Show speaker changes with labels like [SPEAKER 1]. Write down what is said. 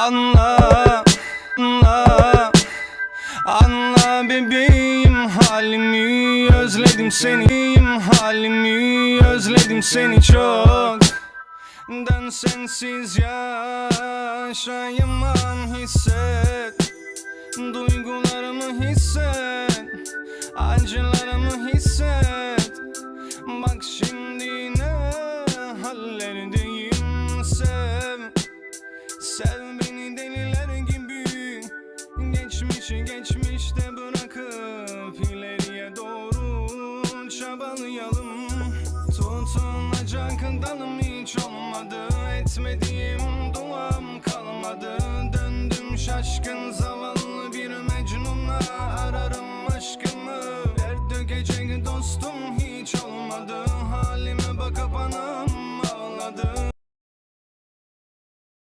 [SPEAKER 1] Anla, anla Anla bebeğim halimi. Özledim seni halimi. Özledim seni çok. Dön sensiz yaşayamam hisset. Duygularımı hisset Acılarımı hisset. Bak şimdi ne hallerdeyim sev Sev Geçmişi geçmişte bırakıp ileriye doğru çabalayalım. Tutunacak dalım hiç olmadı. Etmediğim duam kalmadı. Döndüm şaşkın zavallı bir mecnunla. Ararım aşkımı. Dert dökecek dostum hiç